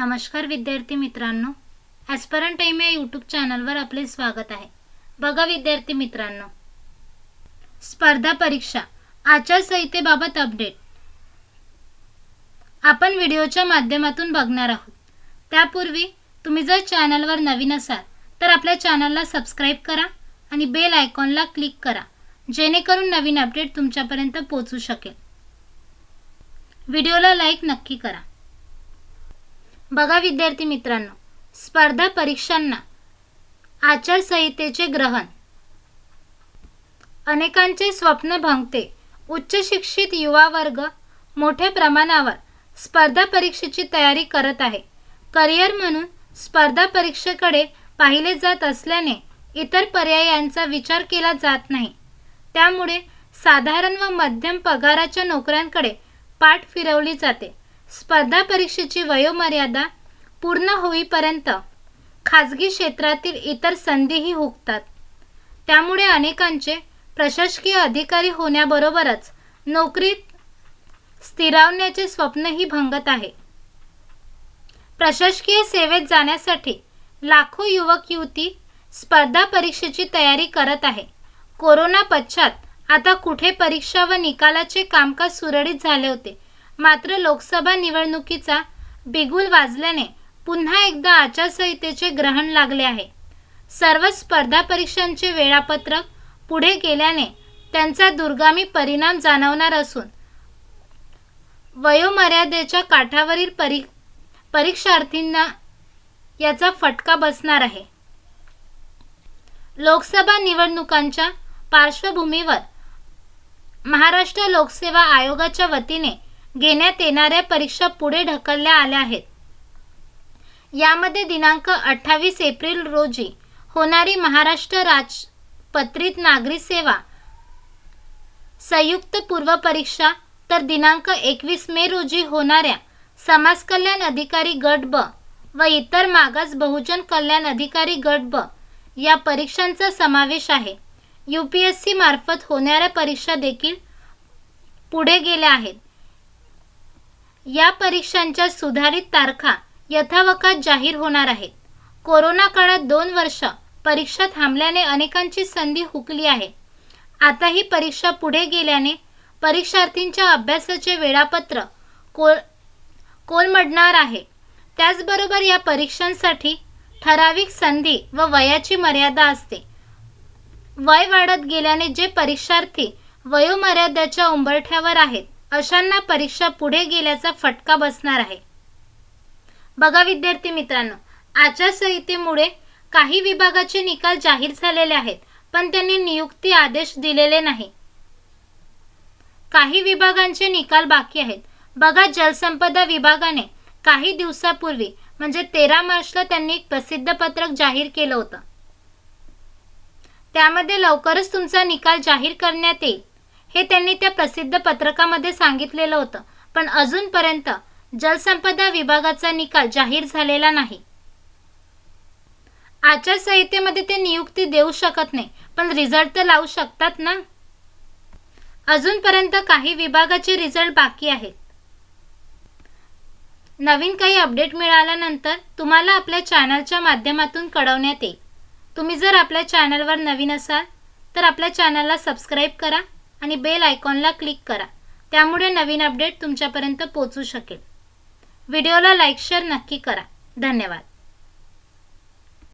नमस्कार विद्यार्थी मित्रांनो. ॲस्परंट टाईम या यूट्यूब चॅनलवर आपले स्वागत आहे. बघा विद्यार्थी मित्रांनो. स्पर्धा परीक्षा आचारसंहितेबाबत अपडेट आपण व्हिडिओच्या माध्यमातून बघणार आहोत. त्यापूर्वी तुम्ही जर चॅनलवर नवीन असाल तर आपल्या चॅनलला सबस्क्राईब करा आणि बेल आयकॉनला क्लिक करा जेणेकरून नवीन अपडेट तुमच्यापर्यंत पोचू शकेल. व्हिडिओला लाईक नक्की करा. बघा विद्यार्थी मित्रांनो स्पर्धा परीक्षांना आचारसंहितेचे ग्रहण. अनेकांचे स्वप्न भंगते. उच्च शिक्षित युवा वर्ग मोठ्या प्रमाणावर स्पर्धा परीक्षेची तयारी करत आहे. करिअर म्हणून स्पर्धा परीक्षेकडे पाहिले जात असल्याने इतर पर्यायांचा विचार केला जात नाही. त्यामुळे साधारण व मध्यम पगाराच्या नोकऱ्यांकडे पाठ फिरवली जाते. स्पर्धा परीक्षेची वयोमर्यादा पूर्ण होईपर्यंत खाजगी क्षेत्रातील इतर संधीही हुकतात. त्यामुळे अनेकांचे प्रशासकीय अधिकारी होण्याबरोबरच नोकरीत स्थिरावण्याचे स्वप्नही भंगत आहे. प्रशासकीय सेवेत जाण्यासाठी लाखो युवक युवती स्पर्धा परीक्षेची तयारी करत आहे. कोरोना पश्चात आता कुठे परीक्षा व निकालाचे कामकाज सुरळीत झाले होते? मात्र लोकसभा निवडणुकीचा बिगुल वाजल्याने पुन्हा एकदा आचारसंहितेचे ग्रहण लागले आहे. सर्व स्पर्धा परीक्षांचे वेळापत्रक पुढे गेल्याने त्यांचा दुर्गामी परिणाम जाणवणार असून वयोमर्यादेच्या काठावरील परी परीक्षार्थींना याचा फटका बसणार आहे. लोकसभा निवडणुकांच्या पार्श्वभूमीवर महाराष्ट्र लोकसेवा आयोगाच्या वतीने घेण्यात येणाऱ्या परीक्षा पुढे ढकलल्या आल्या आहेत. यामध्ये दिनांक अठ्ठावीस एप्रिल रोजी होणारी महाराष्ट्र राजपत्रित नागरी सेवा संयुक्त पूर्व परीक्षा तर दिनांक एकवीस मे रोजी होणाऱ्या समाज कल्याण अधिकारी गट ब व इतर मागास बहुजन कल्याण अधिकारी गट ब या परीक्षांचा समावेश आहे. यू पी एस सी मार्फत होणाऱ्या परीक्षा देखील पुढे गेल्या आहेत. या परीक्षांच्या सुधारित तारखा यथावकात जाहीर होणार आहेत. कोरोना काळात दोन वर्ष परीक्षा थांबल्याने अनेकांची संधी हुकली आहे. आता ही परीक्षा पुढे गेल्याने परीक्षार्थींच्या अभ्यासाचे वेळापत्र कोल कोलमडणार आहे. त्याचबरोबर या परीक्षांसाठी ठराविक संधी व वयाची मर्यादा असते. वय वाढत गेल्याने जे परीक्षार्थी वयोमर्यादेच्या उंबरठ्यावर आहेत अशांना परीक्षा पुढे गेल्याचा फटका बसणार आहे. बघा विद्यार्थी मित्रांनो आचारसंहितेमुळे काही विभागाचे निकाल जाहीर झालेले आहेत पण त्यांनी नियुक्ती आदेश दिलेले नाही. काही विभागांचे निकाल बाकी आहेत. बघा जलसंपदा विभागाने काही दिवसापूर्वी म्हणजे तेरा मार्चला त्यांनी एक प्रसिद्ध पत्रक जाहीर केलं होतं. त्यामध्ये लवकरच तुमचा निकाल जाहीर करण्यात येईल. हे त्यांनी त्या प्रसिद्ध पत्रकामध्ये सांगितलेलं होतं. पण अजूनपर्यंत जलसंपदा विभागाचा निकाल जाहीर झालेला नाही. आचारसंहितेमध्ये ते नियुक्ती देऊ शकत नाही पण रिझल्ट तर लावू शकतात ना? अजूनपर्यंत काही विभागाचे रिझल्ट बाकी आहेत. नवीन काही अपडेट मिळाल्यानंतर तुम्हाला आपल्या चॅनलच्या माध्यमातून कळवण्यात येईल. तुम्ही जर आपल्या चॅनलवर नवीन असाल तर आपल्या चॅनलला सबस्क्राईब करा. आणि बेल आयकॉनला क्लिक करा. त्यामुळे नवीन अपडेट तुमच्यापर्यंत पोचू शकेल. व्हिडिओला लाईक शेअर नक्की करा. धन्यवाद.